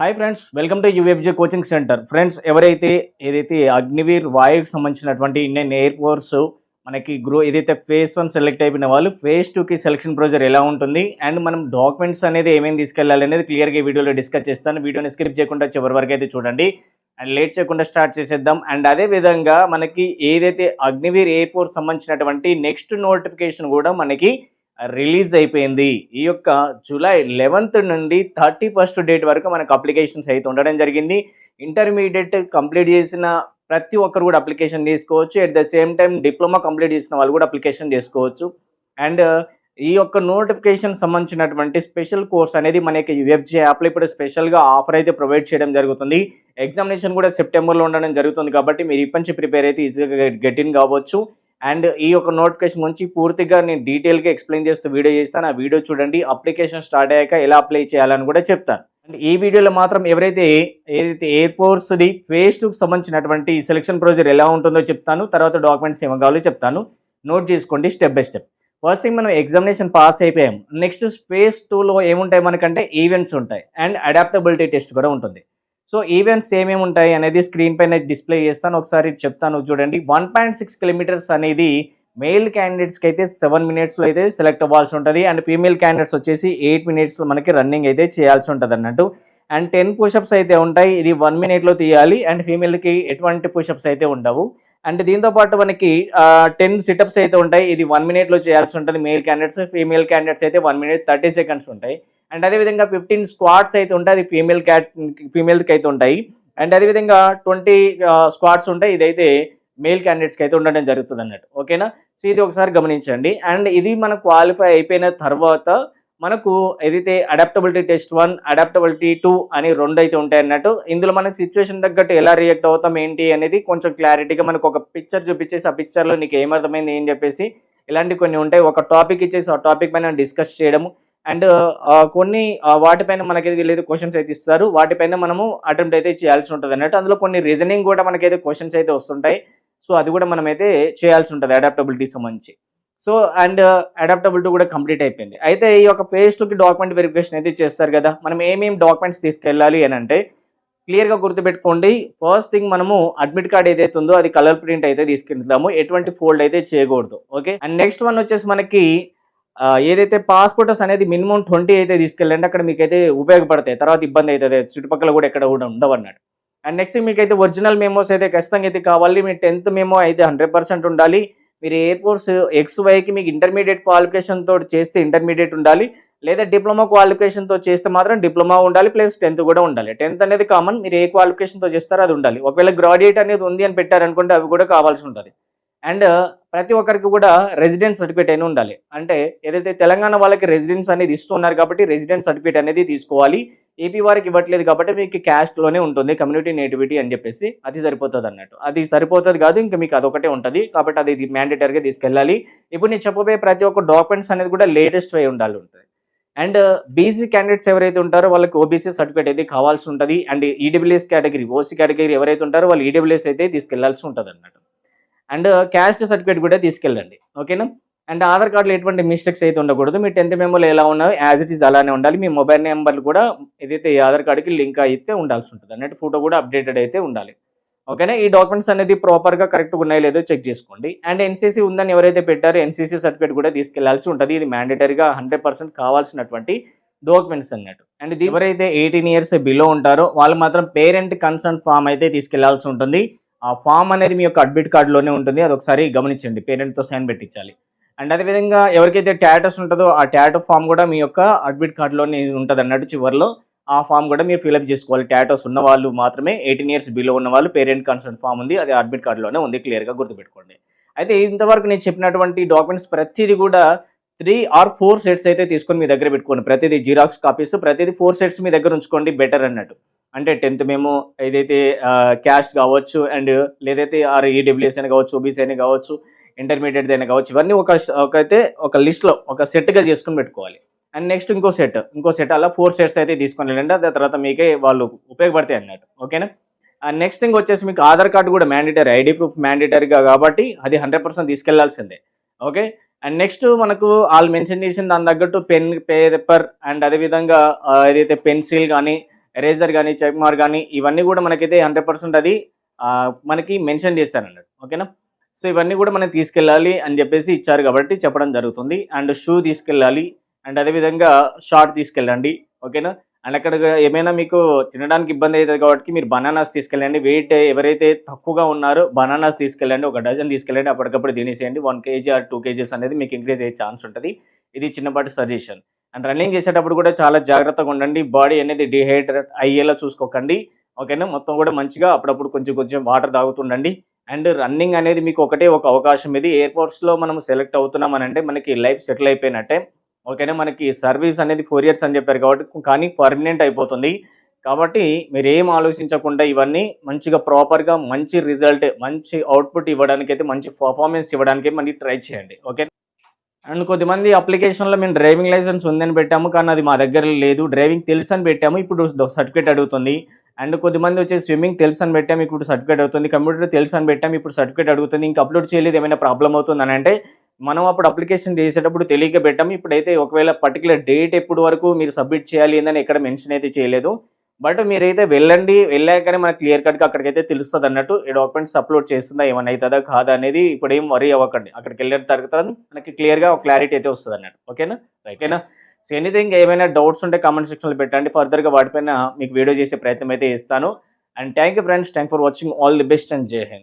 Hi friends welcome to UFJ coaching centre. Friends ఎవరైతే ఏదైతే అగ్నివీర్ వాయుకి సంబంధించినటువంటి ఇండియన్ ఎయిర్ ఫోర్స్ మనకి గ్రో ఏదైతే ఫేజ్ వన్ సెలెక్ట్ అయిపోయిన వాళ్ళు ఫేజ్ టూకి సెలక్షన్ ప్రొసీజర్ ఎలా ఉంటుంది అండ్ మనం డాక్యుమెంట్స్ అనేది ఏమేమి తీసుకెళ్ళాలి అనేది క్లియర్గా ఈ వీడియోలో డిస్కస్ చేస్తాను. వీడియోని స్క్రిప్ చేయకుండా చివరి వరకు అయితే చూడండి. అండ్ లేట్ చేయకుండా స్టార్ట్ చేసేద్దాం. అండ్ అదే విధంగా మనకి ఏదైతే అగ్నివీర్ ఎయిర్ ఫోర్స్ సంబంధించినటువంటి నెక్స్ట్ నోటిఫికేషన్ కూడా మనకి రిలీజ్ అయిపోయింది. ఈ యొక్క జూలై లెవెన్త్ నుండి థర్టీ ఫస్ట్ డేట్ వరకు మనకు అప్లికేషన్స్ అయితే ఉండడం జరిగింది. ఇంటర్మీడియట్ కంప్లీట్ చేసిన ప్రతి ఒక్కరు కూడా అప్లికేషన్ చేసుకోవచ్చు at the same time diploma complete చేసిన వాళ్ళు కూడా అప్లికేషన్ చేసుకోవచ్చు అండ్ ఈ యొక్క నోటిఫికేషన్ సంబంధించినటువంటి స్పెషల్ కోర్స్ అనేది మనకి వెబ్జీ యాప్లో ఇప్పుడు స్పెషల్గా ఆఫర్ అయితే ప్రొవైడ్ చేయడం జరుగుతుంది. ఎగ్జామినేషన్ కూడా సెప్టెంబర్లో ఉండడం జరుగుతుంది కాబట్టి మీరు ఇప్పటి నుంచి ప్రిపేర్ అయితే ఈజీగా గెట్ ఇన్ కావచ్చు. అండ్ ఈ యొక్క నోటిఫికేషన్ గురించి పూర్తిగా నేను డీటెయిల్గా ఎక్స్ప్లెయిన్ చేస్తూ వీడియో చేస్తాను. ఆ వీడియో చూడండి. అప్లికేషన్ స్టార్ట్ అయ్యాక ఎలా అప్లై చేయాలని కూడా చెప్తాను. అండ్ ఈ వీడియోలో మాత్రం ఎవరైతే ఏదైతే ఎయిర్ ఫోర్స్ది ఫేజ్ టూకి సంబంధించినటువంటి సెలక్షన్ ప్రొసీజర్ ఎలా ఉంటుందో చెప్తాను. తర్వాత డాక్యుమెంట్స్ ఏమో కావాలో చెప్తాను. నోట్ చేసుకోండి step by step first thing మనం ఎగ్జామినేషన్ పాస్ అయిపోయాం. నెక్స్ట్ స్పేస్ టూలో ఏముంటాయి మనకంటే? ఈవెంట్స్ ఉంటాయి. అండ్ అడాప్టబిలిటీ టెస్ట్ కూడా ఉంటుంది. సో ఈవెంట్స్ ఏమేమి ఉంటాయి అనేది స్క్రీన్ పైన డిస్ప్లే చేస్తాను. ఒకసారి చెప్తాను చూడండి. వన్ పాయింట్ సిక్స్ కిలోమీటర్స్ అనేది మేల్ క్యాండిడేట్స్కి అయితే సెవెన్ మినిట్స్లో అయితే సెలెక్ట్ అవ్వాల్సి ఉంటుంది. అండ్ ఫీమేల్ క్యాండిడేట్స్ వచ్చేసి ఎయిట్ మినిట్స్లో మనకి రన్నింగ్ అయితే చేయాల్సి ఉంటుంది అన్నట్టు. అండ్ టెన్ పుషప్స్ అయితే ఉంటాయి. ఇది వన్ మినిట్లో తీయాలి. అండ్ ఫీమేల్కి ఎటువంటి పుషప్స్ అయితే ఉండవు. అండ్ దీంతో పాటు మనకి టెన్ సిటప్స్ అయితే ఉంటాయి. ఇది వన్ మినిట్లో చేయాల్సి ఉంటుంది. మేల్ క్యాండిడేట్స్ ఫీమేల్ క్యాండిడేట్స్ అయితే వన్ మినిట్ థర్టీ సెకండ్స్ ఉంటాయి. అండ్ అదేవిధంగా ఫిఫ్టీన్ స్క్వాడ్స్ అయితే ఉంటాయి అది ఫీమేల్ క్యాట్ ఫీమేల్కి అయితే ఉంటాయి. అండ్ అదేవిధంగా ట్వంటీ స్క్వాడ్స్ ఉంటాయి ఇదైతే మేల్ క్యాండిడేట్స్కి అయితే ఉండడం జరుగుతుంది అన్నట్టు. ఓకేనా? సో ఇది ఒకసారి గమనించండి. అండ్ ఇది మనకు క్వాలిఫై అయిపోయిన తర్వాత మనకు ఏదైతే adaptability test one adaptability two అని రెండు అయితే ఉంటాయి అన్నట్టు. ఇందులో మనకి సిచ్యువేషన్ తగ్గట్టు ఎలా రియాక్ట్ అవుతాం ఏంటి అనేది కొంచెం క్లారిటీగా మనకు ఒక పిక్చర్ చూపించేసి ఆ పిక్చర్లో నీకు ఏమర్థమైంది ఏం చెప్పేసి ఇలాంటి కొన్ని ఉంటాయి. ఒక టాపిక్ ఇచ్చేసి ఆ టాపిక్ పైన డిస్కస్ చేయడము. అండ్ కొన్ని వాటిపైన మనకి వీళ్ళైతే క్వశ్చన్స్ అయితే ఇస్తారు. వాటిపైన మనము అటెంప్ట్ అయితే చేయాల్సి ఉంటుంది అన్నట్టు. అందులో కొన్ని రీజనింగ్ కూడా మనకైతే క్వశ్చన్స్ అయితే వస్తుంటాయి. సో అది కూడా మనం అయితే చేయాల్సి ఉంటుంది అడాప్టబిలిటీ సంబంధించి. సో అండ్ అడాప్టబిలిటీ కూడా కంప్లీట్ అయిపోయింది. అయితే ఈ యొక్క ఫేజ్ టూకి డాక్యుమెంట్ వెరిఫికేషన్ అయితే చేస్తారు కదా. మనం ఏమేమి డాక్యుమెంట్స్ తీసుకెళ్ళాలి అని అంటే క్లియర్గా గుర్తుపెట్టుకోండి. ఫస్ట్ థింగ్ మనము అడ్మిట్ కార్డ్ ఏదైతే ఉందో అది కలర్ ప్రింట్ అయితే తీసుకెళ్తాము. ఎటువంటి ఫోల్డ్ అయితే చేయకూడదు. ఓకే అండ్ నెక్స్ట్ వన్ వచ్చేసి మనకి ఏదైతే పాస్పోర్టర్స్ అనేది మినిమం ట్వంటీ అయితే తీసుకెళ్ళండి అక్కడ మీకైతే ఉపయోగపడతాయి. తర్వాత ఇబ్బంది అవుతుంది. చుట్టుపక్కల కూడా ఎక్కడ కూడా ఉండవు అన్నట్టు అండ్ నెక్స్ట్ మీకైతే ఒరిజినల్ మెమోస్ అయితే ఖచ్చితంగా అయితే కావాలి. మీ టెన్త్ మెమో అయితే హండ్రెడ్ పర్సెంట్ ఉండాలి. మీరు ఎయిర్ ఫోర్స్ ఎక్స్ వైకి మీకు ఇంటర్మీడియట్ క్వాలిఫికేషన్తో చేస్తే ఇంటర్మీడియట్ ఉండాలి. లేదా డిప్లొమా క్వాలిఫికేషన్తో చేస్తే మాత్రం డిప్లొమా ఉండాలి. ప్లస్ టెన్త్ కూడా ఉండాలి. టెన్త్ అనేది కామన్ మీరు ఏ క్వాలిఫికేషన్తో చేస్తారో అది ఉండాలి. ఒకవేళ గ్రాడ్యుయేట్ అనేది ఉంది అని పెట్టారనుకుంటే అవి కూడా కావాల్సి ఉంటుంది అండ్ ప్రతి ఒక్కరికి కూడా రెసిడెన్స్ సర్టిఫికేట్ అయినా ఉండాలి. అంటే ఏదైతే తెలంగాణ వాళ్ళకి రెసిడెన్స్ అనేది ఇస్తున్నారు కాబట్టి రెసిడెన్స్ సర్టిఫికేట్ అనేది తీసుకోవాలి. ఏపీ వారికి ఇవ్వట్లేదు కాబట్టి మీకు క్యాస్ట్లోనే ఉంటుంది కమ్యూనిటీ నేటివిటీ అని చెప్పేసి అది సరిపోతుంది అన్నట్టు. అది సరిపోతుంది కాదు ఇంకా మీకు అదొకటే ఉంటుంది కాబట్టి అది మ్యాండేటరీగా తీసుకెళ్ళాలి. ఇప్పుడు నేను చెప్పబోయే ప్రతి ఒక్క డాక్యుమెంట్స్ అనేది కూడా లేటెస్ట్ వే ఉండాలి ఉంటుంది. అండ్ బీసీ క్యాండిడేట్స్ ఎవరైతే ఉంటారో వాళ్ళకి ఓబీసీ సర్టిఫికేట్ అయితే కావాల్సి ఉంటుంది. And EWS category OC category ఎవరైతే ఉంటారో వాళ్ళు ఈడబ్ల్యూఎస్ అయితే తీసుకెళ్ళాల్సి ఉంటుంది అన్నట్టు. అండ్ క్యాస్ట్ సర్టిఫికేట్ కూడా తీసుకెళ్ళండి. ఓకేనా? అండ్ ఆధార్ కార్డులో ఎటువంటి మిస్టేక్స్ అయితే ఉండకూడదు. మీ టెన్త్ మెమోలో ఎలా ఉన్నాయో యాజ్ ఇట్ ఈస్ అలానే ఉండాలి. మీ మొబైల్ నెంబర్లు కూడా ఏదైతే ఈ ఆధార్ కార్డుకి లింక్ అయితే ఉండాల్సి ఉంటుంది. అన్నట్టు ఫోటో కూడా అప్డేటెడ్ అయితే ఉండాలి. ఓకేనా? ఈ డాక్యుమెంట్స్ అనేది ప్రాపర్గా కరెక్ట్గా ఉన్నాయో లేదో చెక్ చేసుకోండి. అండ్ ఎన్సీసీ ఉందని ఎవరైతే పెట్టారో ఎన్సీసీ సర్టిఫికేట్ కూడా తీసుకెళ్ళాల్సి ఉంటుంది. ఇది మ్యాండేటరీగా హండ్రెడ్ పర్సెంట్ కావాల్సినటువంటి డాక్యుమెంట్స్ అన్నట్టు. అండ్ ఎవరైతే ఎయిటీన్ ఇయర్స్ బిలో ఉంటారో వాళ్ళు మాత్రం పేరెంట్ కన్సర్న్ ఫామ్ అయితే తీసుకెళ్ళాల్సి ఉంటుంది. ఆ ఫామ్ అనేది మీ యొక్క అడ్మిట్ కార్డులోనే ఉంటుంది. అది ఒకసారి గమనించండి. పేరెంట్తో సైన్ పెట్టించాలి. అండ్ అదేవిధంగా ఎవరికైతే టాటస్ ఉంటుందో ఆ టాటో ఫామ్ కూడా మీ యొక్క అడ్మిట్ కార్డులోనే ఉంటుంది అన్నట్టు చివరిలో ఆ ఫామ్ కూడా మీరు ఫిల్అప్ చేసుకోవాలి. టాటోస్ ఉన్న వాళ్ళు మాత్రమే ఎయిటీన్ ఇయర్స్ బిలో ఉన్న వాళ్ళు పేరెంట్ కన్సర్న్ ఫామ్ ఉంది. అది అడ్మిట్ కార్డులోనే ఉంది. క్లియర్గా గుర్తుపెట్టుకోండి. అయితే ఇంతవరకు నేను చెప్పినటువంటి డాక్యుమెంట్స్ ప్రతిదీ కూడా త్రీ ఆర్ ఫోర్ సెట్స్ అయితే తీసుకొని మీ దగ్గర పెట్టుకోండి. ప్రతిదీ జిరాక్స్ కాపీస్ ప్రతిదీ ఫోర్ సెట్స్ మీ దగ్గర ఉంచుకోండి బెటర్ అన్నట్టు. అంటే టెన్త్ మేము ఏదైతే క్యాస్ట్ కావచ్చు అండ్ లేదైతే ఆర్ ఈడబ్ల్యూఎస్ అయినా కావచ్చు ఓబీసీ అయినా కావచ్చు ఇంటర్మీడియట్ అయినా కావచ్చు ఇవన్నీ ఒక ఒక అయితే ఒక లిస్ట్లో ఒక సెట్గా చేసుకొని పెట్టుకోవాలి. అండ్ నెక్స్ట్ ఇంకో సెట్ ఇంకో సెట్ అలా ఫోర్ సెట్స్ అయితే తీసుకొని వెళ్ళండి దాని తర్వాత మీకే వాళ్ళు ఉపయోగపడతాయి అన్నట్టు ఓకేనా? అండ్ నెక్స్ట్ థింగ్ వచ్చేసి మీకు ఆధార్ కార్డు కూడా మ్యాండేటరీ ఐడి ప్రూఫ్ మ్యాండేటరీగా కాబట్టి అది హండ్రెడ్ పర్సెంట్ తీసుకెళ్ళాల్సిందే ఓకే? అండ్ నెక్స్ట్ మనకు వాళ్ళు మెన్షన్ చేసిన దాని తగ్గట్టు పెన్ పేపర్ అండ్ అదేవిధంగా ఏదైతే పెన్సిల్ కానీ ఎరేజర్ కానీ చెక్ మార్క్ కానీ ఇవన్నీ కూడా మనకైతే హండ్రెడ్ పర్సెంట్ అది మనకి మెన్షన్ చేస్తాను అన్నట్టు ఓకేనా? సో ఇవన్నీ కూడా మనం తీసుకెళ్ళాలి అని చెప్పేసి ఇచ్చారు కాబట్టి చెప్పడం జరుగుతుంది. అండ్ షూ తీసుకెళ్ళాలి అండ్ అదేవిధంగా షార్ట్ తీసుకెళ్ళండి. ఓకేనా? అండ్ అక్కడ ఏమైనా మీకు తినడానికి ఇబ్బంది అవుతుంది కాబట్టి మీరు బనానాస్ తీసుకెళ్ళండి. వెయిట్ ఎవరైతే తక్కువగా ఉన్నారో బనానాస్ తీసుకెళ్ళండి. ఒక డజన్ తీసుకెళ్ళండి. అప్పటికప్పుడు తినేసేయండి. One KG or two KGs అనేది మీకు ఇంక్రీజ్ అయ్యే ఛాన్స్ ఉంటుంది. ఇది చిన్నపాటి సజెషన్. అండ్ రన్నింగ్ చేసేటప్పుడు కూడా చాలా జాగ్రత్తగా ఉండండి. బాడీ అనేది డిహైడ్రేట్ అయ్యేలా చూసుకోకండి. ఓకేనా? మొత్తం కూడా మంచిగా అప్పుడప్పుడు కొంచెం కొంచెం వాటర్ తాగుతుండండి. అండ్ రన్నింగ్ అనేది మీకు ఒకటే ఒక అవకాశం ఇది. ఎయిర్పోర్ట్స్లో మనం సెలెక్ట్ అవుతున్నాం అంటే మనకి లైఫ్ సెటిల్ అయిపోయినట్టే. ఓకేనా? మనకి సర్వీస్ అనేది ఫోర్ ఇయర్స్ అని చెప్పారు కాబట్టి కానీ పర్మనెంట్ అయిపోతుంది. కాబట్టి మీరు ఏం ఆలోచించకుండా ఇవన్నీ మంచిగా ప్రాపర్గా మంచి రిజల్ట్ మంచి అవుట్పుట్ ఇవ్వడానికి అయితే మంచి పర్ఫార్మెన్స్ ఇవ్వడానికి మనకి ట్రై చేయండి. ఓకే అండ్ కొద్దిమంది అప్లికేషన్లో మేము డ్రైవింగ్ లైసెన్స్ ఉందని పెట్టాము కానీ అది మా దగ్గర లేదు. డ్రైవింగ్ తెలుసు అని పెట్టాము ఇప్పుడు సర్టిఫికేట్ అడుగుతుంది. అండ్ కొద్దిమంది వచ్చి స్విమ్మింగ్ తెలుసు అని పెట్టాము ఇప్పుడు సర్టిఫికేట్ అవుతుంది కంప్యూటర్ తెలుసు అని పెట్టాము ఇప్పుడు సర్టిఫికేట్ అడుగుతుంది. ఇంకా అప్లోడ్ చేయలేదు ఏమైనా ప్రాబ్లం అవుతుంది అని అంటే మనం అప్పుడు అప్లికేషన్ చేసేటప్పుడు తెలియక పెట్టాము. ఇప్పుడైతే ఒకవేళ పర్టికులర్ డేట్ ఎప్పుడు వరకు మీరు సబ్మిట్ చేయాలి అని ఎక్కడ మెన్షన్ అయితే చేయలేదు. బట్ మీరైతే వెళ్ళండి వెళ్ళాకనే మనకు క్లియర్ కట్గా అక్కడికైతే తెలుస్తుంది అన్నట్టు ఈ డాక్యుమెంట్స్ అప్లోడ్ చేస్తుందా ఏమైనా అవుతుందా కాదా అనేది ఇప్పుడు ఏం వరీ అవ్వకండి. అక్కడికి వెళ్ళిన తర్వాత మనకి క్లియర్గా ఒక క్లారిటీ అయితే వస్తుంది అన్నట్టు. ఓకేనా? ఓకేనా? సో ఎనీథింగ్ ఏమైనా డౌట్స్ ఉంటే కామెంట్ సెక్షన్లో పెట్టండి. ఫర్దర్గా వాటిపైన మీకు వీడియో చేసే ప్రయత్నం అయితే ఇస్తాను and thank you friends thank for watching all the best and Jai Hind